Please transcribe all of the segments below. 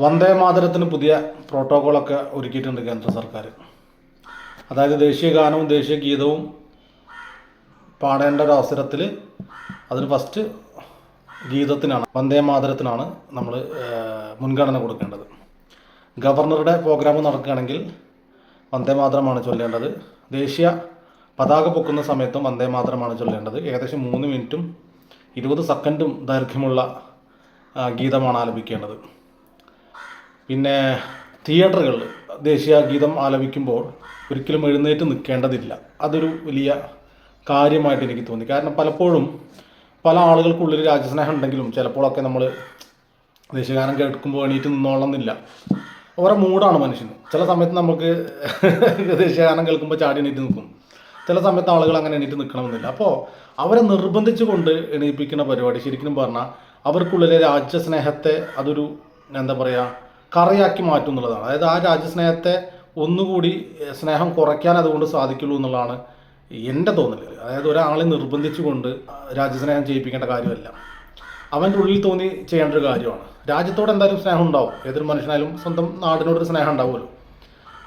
വന്ദേ മാതരത്തിന് പുതിയ പ്രോട്ടോകോളൊക്കെ ഒരുക്കിയിട്ടുണ്ട് കേന്ദ്ര സർക്കാർ അതായത് ദേശീയ ഗാനവും ദേശീയ ഗീതവും പാടേണ്ട ഒരു അവസരത്തിൽ അതിന് ഫസ്റ്റ് ഗീതത്തിനാണ് വന്ദേ മാതരത്തിനാണ് നമ്മൾ മുൻഗണന കൊടുക്കേണ്ടത്. ഗവർണറുടെ പ്രോഗ്രാം നടക്കുകയാണെങ്കിൽ വന്ദേ മാതരമാണ് ചൊല്ലേണ്ടത്. ദേശീയ പതാക പൊക്കുന്ന സമയത്തും വന്ദേ മാതരമാണ് ചൊല്ലേണ്ടത്. ഏകദേശം മൂന്ന് മിനിറ്റും ഇരുപത് സെക്കൻഡും ദൈർഘ്യമുള്ള ഗീതമാണ് ആലപിക്കേണ്ടത്. പിന്നെ തിയേറ്ററുകളിൽ ദേശീയ ഗീതം ആലപിക്കുമ്പോൾ ഒരിക്കലും എഴുന്നേറ്റ് നിൽക്കേണ്ടതില്ല. അതൊരു വലിയ കാര്യമായിട്ട് എനിക്ക് തോന്നി. കാരണം പലപ്പോഴും പല ആളുകൾക്കുള്ളിൽ രാജ്യസ്നേഹം ഉണ്ടെങ്കിലും ചിലപ്പോഴൊക്കെ നമ്മൾ ദേശീയഗാനം കേൾക്കുമ്പോൾ എണീറ്റ് നിന്നോളന്നില്ല. ഓരോ മൂഡാണ് മനുഷ്യന്. ചില സമയത്ത് നമുക്ക് ദേശീയഗാനം കേൾക്കുമ്പോൾ ചാടി എണീറ്റ് നിൽക്കും. ചില സമയത്ത് ആളുകൾ അങ്ങനെ എണീറ്റ് നിൽക്കണമെന്നില്ല. അപ്പോൾ അവരെ നിർബന്ധിച്ചു കൊണ്ട് എണീപ്പിക്കുന്ന പരിപാടി ശരിക്കും പറഞ്ഞാൽ അവർക്കുള്ളിലെ രാജ്യസ്നേഹത്തെ അതൊരു എന്താ പറയുക കറയാക്കി മാറ്റും എന്നുള്ളതാണ്. അതായത് ആ രാജ്യസ്നേഹത്തെ ഒന്നുകൂടി സ്നേഹം കുറയ്ക്കാൻ അതുകൊണ്ട് സാധിക്കുള്ളൂ എന്നുള്ളതാണ് എന്റെ തോന്നൽ അതായത് ഒരാളെ നിർബന്ധിച്ചുകൊണ്ട് രാജ്യസ്നേഹം ചെയ്യിപ്പിക്കേണ്ട കാര്യമല്ല. അവന്റെ ഉള്ളിൽ തോന്നി ചെയ്യേണ്ട ഒരു കാര്യമാണ്. രാജ്യത്തോട് എന്തായാലും സ്നേഹം ഉണ്ടാവും. ഏതൊരു മനുഷ്യനായാലും സ്വന്തം നാടിനോടൊരു സ്നേഹം ഉണ്ടാവുമല്ലോ.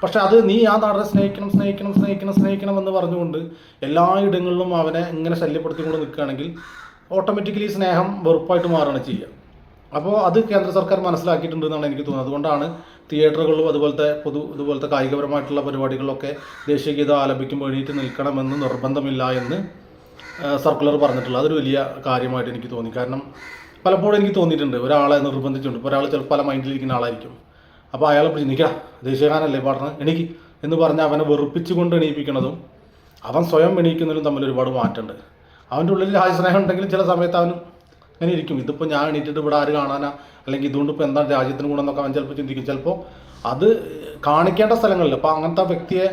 പക്ഷെ അത് നീ ആ നാടിനെ സ്നേഹിക്കണം സ്നേഹിക്കണം സ്നേഹിക്കണം സ്നേഹിക്കണം എന്ന് പറഞ്ഞുകൊണ്ട് എല്ലാ ഇടങ്ങളിലും അവനെ ഇങ്ങനെ ശല്യപ്പെടുത്തിക്കൊണ്ട് നിൽക്കുകയാണെങ്കിൽ ഓട്ടോമാറ്റിക്കലി സ്നേഹം വെറുപ്പായിട്ട് മാറുകയാണ് ചെയ്യുക. അപ്പോൾ അത് കേന്ദ്ര സർക്കാർ മനസ്സിലാക്കിയിട്ടുണ്ട് എന്നാണ് എനിക്ക് തോന്നുന്നത്. അതുകൊണ്ടാണ് തിയേറ്ററുകളിലും അതുപോലത്തെ പൊതു ഇതുപോലത്തെ കായികപരമായിട്ടുള്ള പരിപാടികളിലൊക്കെ ദേശീയ ഗീതം ആലപിക്കുമ്പോൾ എഴുതിയിട്ട് നിൽക്കണമെന്ന് നിർബന്ധമില്ല എന്ന് സർക്കുലർ പറഞ്ഞിട്ടുള്ളത് അതൊരു വലിയ കാര്യമായിട്ട് എനിക്ക് തോന്നി. കാരണം പലപ്പോഴും എനിക്ക് തോന്നിയിട്ടുണ്ട് ഒരാളെ നിർബന്ധിച്ചിട്ടുണ്ട് ഇപ്പോൾ ഒരാൾ ചിലപ്പോൾ പല മൈൻഡിലിരിക്കുന്ന ആളായിരിക്കും. അപ്പോൾ അയാളെ പിടിച്ച് നിൽക്കുക ദേശീയഗാനല്ലേ പാടണം എനിക്ക് എന്ന് പറഞ്ഞ് അവനെ വെറുപ്പിച്ചുകൊണ്ട് എണീപ്പിക്കുന്നതും അവൻ സ്വയം എണീക്കുന്നതിലും തമ്മിൽ ഒരുപാട് മാറ്റമുണ്ട്. അവന്റെ ഉള്ളിൽ രാജ്യസ്നേഹം ഉണ്ടെങ്കിലും ചില സമയത്ത് അവന് അങ്ങനെ ഇരിക്കും. ഇതിപ്പോൾ ഞാൻ എണീറ്റിട്ട് ഇവിടെ ആര് കാണാനാ? അല്ലെങ്കിൽ ഇതുകൊണ്ട് ഇപ്പോൾ എന്താണ് രാജ്യത്തിന് ഗുണം എന്നൊക്കെ അവൻ ചിലപ്പോൾ ചിന്തിക്കും. ചിലപ്പോൾ അത് കാണിക്കേണ്ട സ്ഥലങ്ങളിൽ അപ്പോൾ അങ്ങനത്തെ വ്യക്തിയെ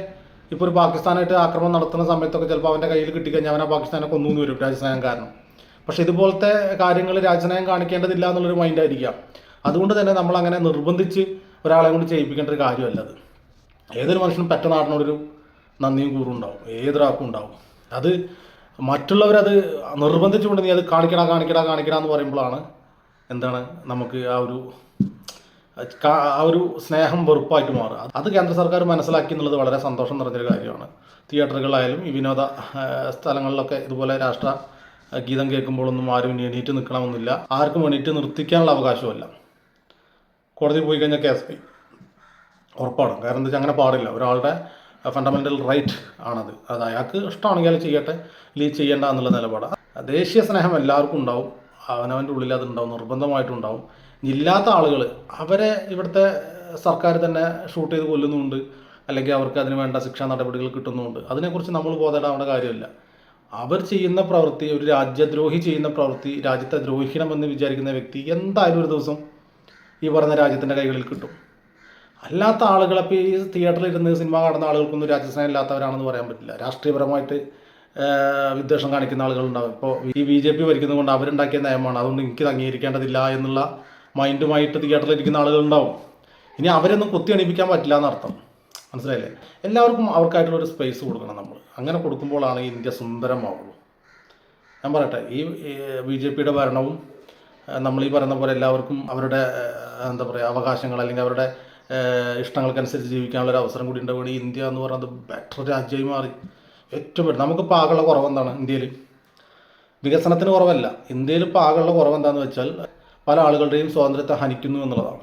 ഇപ്പോൾ ഒരു പാകിസ്ഥാനായിട്ട് ആക്രമണം നടത്തുന്ന സമയത്തൊക്കെ ചിലപ്പോൾ അവന്റെ കയ്യിൽ കിട്ടിക്കഴിഞ്ഞാൽ അവനെ പാകിസ്ഥാനെ കൊന്നു വരും രാജ്യസ്നേഹം കാരണം. പക്ഷേ ഇതുപോലത്തെ കാര്യങ്ങൾ രാജ്യസ്നേഹം കാണിക്കേണ്ടതില്ല എന്നുള്ളൊരു മൈൻഡായിരിക്കാം അതുകൊണ്ട് തന്നെ നമ്മൾ അങ്ങനെ നിർബന്ധിച്ച് ഒരാളെ കൊണ്ട് ചെയ്യിപ്പിക്കേണ്ട ഒരു കാര്യമല്ല അത്. ഏതൊരു മനുഷ്യനും പെറ്റ നാടിനോടൊരു നന്ദിയും കൂറും ഉണ്ടാവും. ഏതൊരാൾക്കും ഉണ്ടാവും. അത് മറ്റുള്ളവരത് നിർബന്ധിച്ചുകൊണ്ട് നീ അത് കാണിക്കടാ കാണിക്കടാ കാണിക്കടാ എന്ന് പറയുമ്പോഴാണ് എന്താണ് നമുക്ക് ആ ഒരു ആ ഒരു സ്നേഹം വെറുപ്പായിട്ട് മാറുക. അത് കേന്ദ്ര സർക്കാർ മനസ്സിലാക്കി എന്നുള്ളത് വളരെ സന്തോഷം നിറഞ്ഞൊരു കാര്യമാണ്. തിയേറ്ററുകളായാലും ഈ വിനോദ സ്ഥലങ്ങളിലൊക്കെ ഇതുപോലെ രാഷ്ട്ര ഗീതം കേൾക്കുമ്പോഴൊന്നും ആരും എണീറ്റ് നിൽക്കണമെന്നില്ല. ആർക്കും എണീറ്റ് നിർത്തിക്കാനുള്ള അവകാശമല്ല കോടതി പോയി കഴിഞ്ഞാൽ കേസ് ഉറപ്പാണ്. കാരണം എന്താ വെച്ചാൽ അങ്ങനെ പാടില്ല. ഒരാളുടെ ഫണ്ടമെന്റൽ റൈറ്റ് ആണത്. അത് അയാൾക്ക് ഇഷ്ടമാണെങ്കിൽ അത് ചെയ്യട്ടെ ലീവ് ചെയ്യേണ്ട എന്നുള്ള നിലപാടാണ് ദേശീയ സ്നേഹം എല്ലാവർക്കും ഉണ്ടാവും അവനവന്റെ ഉള്ളിൽ അത് ഉണ്ടാവും നിർബന്ധമായിട്ടും ഉണ്ടാവും. ഇല്ലാത്ത ആളുകൾ അവരെ ഇവിടുത്തെ സർക്കാർ തന്നെ ഷൂട്ട് ചെയ്ത് കൊല്ലുന്നുമുണ്ട് അല്ലെങ്കിൽ അവർക്ക് അതിന് വേണ്ട ശിക്ഷാ നടപടികൾ കിട്ടുന്നുമുണ്ട് അതിനെക്കുറിച്ച് നമ്മൾ ബോധപ്പെടേണ്ട കാര്യമില്ല. അവർ ചെയ്യുന്ന പ്രവൃത്തി ഒരു രാജ്യദ്രോഹി ചെയ്യുന്ന പ്രവൃത്തി രാജ്യത്തെ ദ്രോഹിക്കണമെന്ന് വിചാരിക്കുന്ന വ്യക്തി എന്തായാലും ഒരു ദിവസം ഈ പറഞ്ഞ രാജ്യത്തിന്റെ കൈകളിൽ കിട്ടും. അല്ലാത്ത ആളുകൾ അപ്പോൾ ഈ തിയേറ്ററിൽ ഇരുന്ന് സിനിമ കാണുന്ന ആളുകൾക്കൊന്നും രാജ്യസ്നേഹം ഇല്ലാത്തവരാണെന്ന് പറയാൻ പറ്റില്ല. രാഷ്ട്രീയപരമായിട്ട് വിദ്വേഷം കാണിക്കുന്ന ആളുകളുണ്ടാവും. ഇപ്പോൾ ഈ ബി ജെ പി ഭരിക്കുന്നത് കൊണ്ട് അവരുണ്ടാക്കിയ നയമാണ്. അതുകൊണ്ട് എനിക്ക് അംഗീകരിക്കേണ്ടതില്ല എന്നുള്ള മൈൻഡുമായിട്ട് തിയേറ്ററിൽ ഇരിക്കുന്ന ആളുകളുണ്ടാവും. ഇനി അവരൊന്നും കുത്തി അണിപ്പിക്കാൻ പറ്റില്ല എന്നർത്ഥം. മനസ്സിലായില്ലേ? എല്ലാവർക്കും അവർക്കായിട്ടുള്ള ഒരു സ്പേസ് കൊടുക്കണം നമ്മൾ അങ്ങനെ കൊടുക്കുമ്പോഴാണ് ഇന്ത്യ സുന്ദരമാവുള്ളൂ. ഞാൻ പറയട്ടെ ഈ ബി ജെ പിയുടെ ഭരണവും നമ്മൾ ഈ പറയുന്ന പോലെ എല്ലാവർക്കും അവരുടെ എന്താ പറയുക അവകാശങ്ങൾ അല്ലെങ്കിൽ അവരുടെ ഇഷ്ടങ്ങൾക്കനുസരിച്ച് ജീവിക്കാനുള്ള ഒരു അവസരം കൂടി ഉണ്ടാവുകയാണ് ഇന്ത്യ എന്ന് പറയുന്നത് ബെറ്റർ രാജ്യമായി മാറി. ഏറ്റവും ബെറ്റർ നമുക്കിപ്പോൾ ആകെയുള്ള കുറവെന്താണ് ഇന്ത്യയിൽ? വികസനത്തിന് കുറവല്ല. ഇന്ത്യയിൽ ഇപ്പോൾ ആകെയുള്ള കുറവെന്താന്ന് വെച്ചാൽ പല ആളുകളുടെയും സ്വാതന്ത്ര്യത്തെ ഹനിക്കുന്നു എന്നുള്ളതാണ്.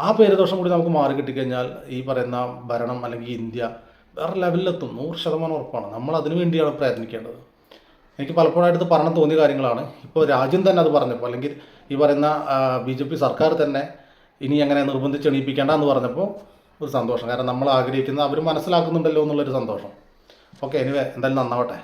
ആ പേരുദോഷം കൂടി നമുക്ക് മാറി കിട്ടിക്കഴിഞ്ഞാൽ ഈ പറയുന്ന ഭരണം അല്ലെങ്കിൽ ഇന്ത്യ വേറെ ലെവലിലെത്തും നൂറ് ശതമാനം ഉറപ്പാണ്. നമ്മൾ അതിനു വേണ്ടിയാണ് പ്രയത്നിക്കേണ്ടത്. എനിക്ക് പലപ്പോഴും പലപ്പോഴായിട്ട് പറഞ്ഞു തോന്നിയ കാര്യങ്ങളാണ്. ഇപ്പോൾ രാജ്യം തന്നെ അത് പറഞ്ഞപ്പോൾ അല്ലെങ്കിൽ ഈ പറയുന്ന ബി സർക്കാർ തന്നെ ഇനി അങ്ങനെ നിർബന്ധിച്ച് എണീപ്പിക്കേണ്ട എന്ന് പറഞ്ഞപ്പോൾ ഒരു സന്തോഷം. കാരണം നമ്മൾ ആഗ്രഹിക്കുന്ന അവർ മനസ്സിലാക്കുന്നുണ്ടല്ലോ എന്നുള്ളൊരു സന്തോഷം. ഓക്കെ എനിവേ എന്തായാലും നന്നാവട്ടെ.